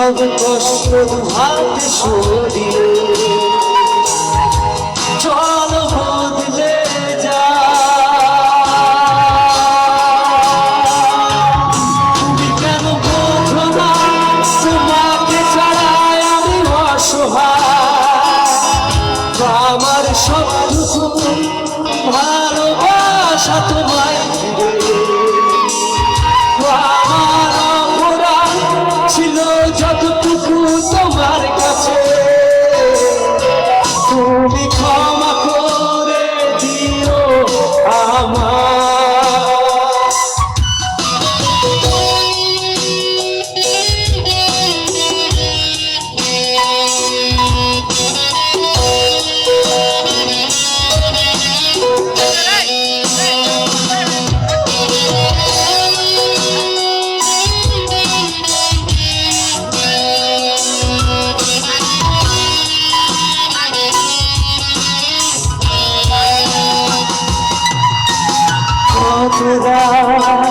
সব কষ্ট হাতে সরিয়ে। 知道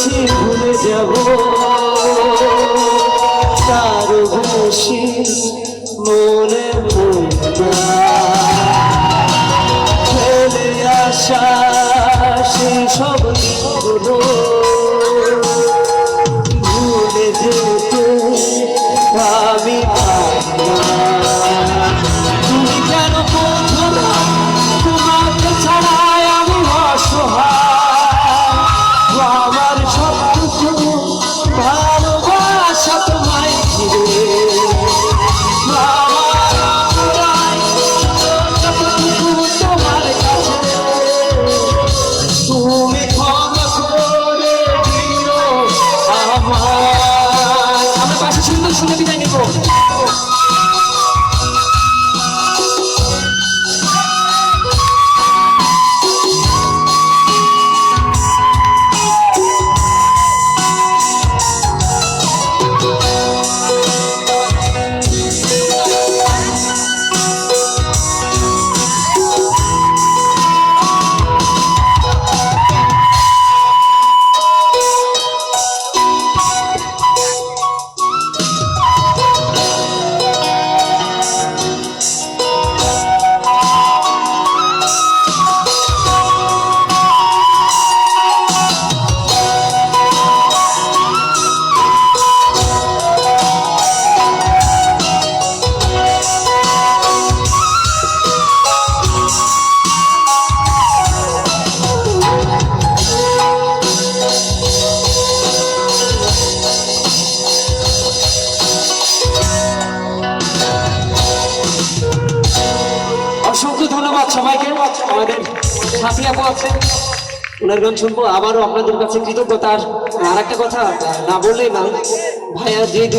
বেশি ভুলে যাব। তার বেশি মনে ফেলে আসা সেই সব দিনগুলো সবাইকে আমাদের সাথী আপু আছে। ওনার গান শুনব। আবারও আপনাদের কাছে কৃতজ্ঞতার আর একটা কথা, না বললেই না ভাইয়া, যে দুই